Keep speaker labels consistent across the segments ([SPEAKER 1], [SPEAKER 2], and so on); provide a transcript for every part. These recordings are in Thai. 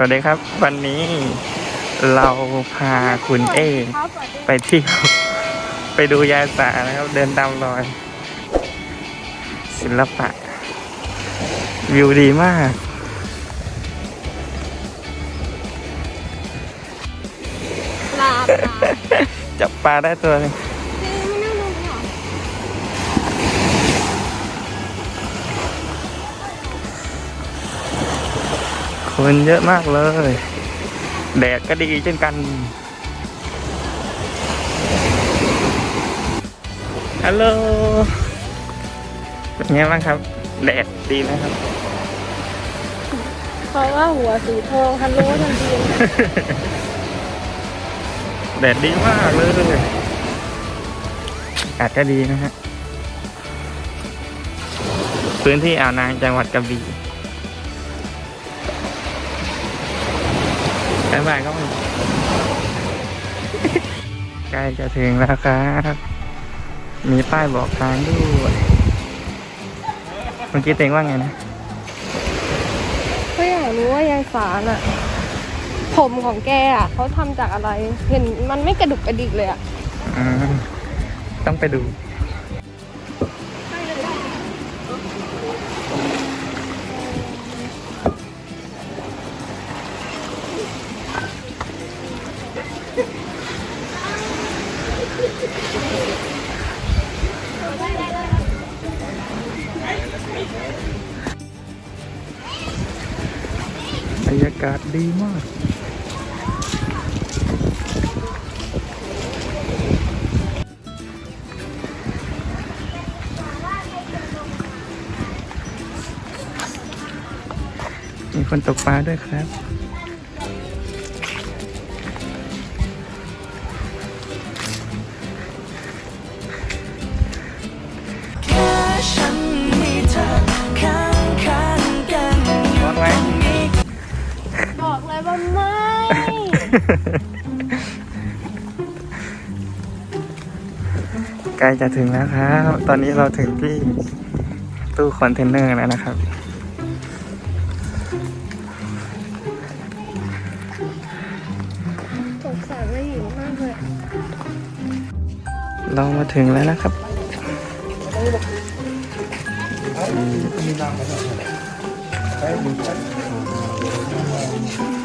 [SPEAKER 1] วัสดีครับ วันนี้เราพาคุณเอไปเที่ยวไปดูยายสานะครับ เดินตามรอย ศิลปะ วิวดีมาก
[SPEAKER 2] ปลาปลา
[SPEAKER 1] จับปลาได้ตัวหนึง
[SPEAKER 2] คน
[SPEAKER 1] เยอะมากเลย แดดก็ดีเช่นกันฮัลโหลเป็นไงบ้างครับ แดดดีนะครับ
[SPEAKER 2] เพราะว่าหัวสีทองฮัลโหลทันที
[SPEAKER 1] แดดดีมากเลยอากาศก็ดีนะฮะพื้นที่อ่าวนางจังหวัดกระบี่ บ๊ายบายก็มีใกล้จะถึงแล้วครับ มีป้ายบอกทางด้วย เมื่อกี้เต็งว่าไงนะ
[SPEAKER 2] ก็อยากรู้ว่ายายสารอะผมของแกอะเขาทำจากอะไร เห็นมันไม่กระดุกกระดิกเลยอะ
[SPEAKER 1] อืมต้องไปดูากาศดีมาก มีคนตกปลาด้วยครับ ใกล้จะถึงแล้วครับ ตอนนี้เราถึงที่ตู้คอนเทนเนอร์แล้วนะครับ
[SPEAKER 2] สงสารแม่หญิงมากเลย
[SPEAKER 1] เรามาถึงแล้วนะครับแต่ไ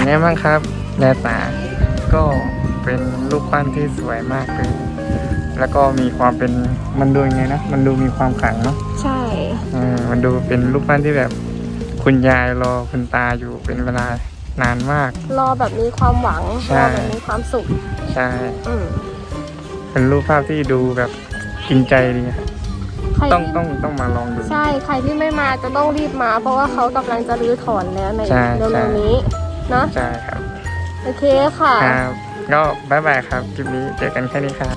[SPEAKER 1] งบ้างครับแลตาก็เป็นรูปปั้นที่สวยมากเลย แล้วก็มีความเป็นมันดูยังไงนะ มันดูมีความขลังเนาะ
[SPEAKER 2] ใช่
[SPEAKER 1] เออมันดูเป็นรูปปั้นที่แบบ คุณยายรอคุณตาอยู่เป็นเวลานานมาก
[SPEAKER 2] รอแบบมีความหวัง
[SPEAKER 1] ใช่
[SPEAKER 2] รอแบบมีความสุข
[SPEAKER 1] ใช่
[SPEAKER 2] อืม
[SPEAKER 1] เป็นรูปภาพที่ดูแบบกินใจดีอะ
[SPEAKER 2] ใคร
[SPEAKER 1] ต้อง
[SPEAKER 2] ที่
[SPEAKER 1] ต้องต้องมาลองดู
[SPEAKER 2] ใช่ใครที่ไม่มาจะต้องรีบมา เพราะว่าเขากำลังจะรื้อถอนแล้วใน
[SPEAKER 1] ใช่
[SPEAKER 2] เร็
[SPEAKER 1] ใช่
[SPEAKER 2] วๆนี้ เนาะ
[SPEAKER 1] ใช่ครับ
[SPEAKER 2] โอเคค่ะ
[SPEAKER 1] ครับ ก็บายบายครับคลิปนี้เจอกันแค่นี้ครับ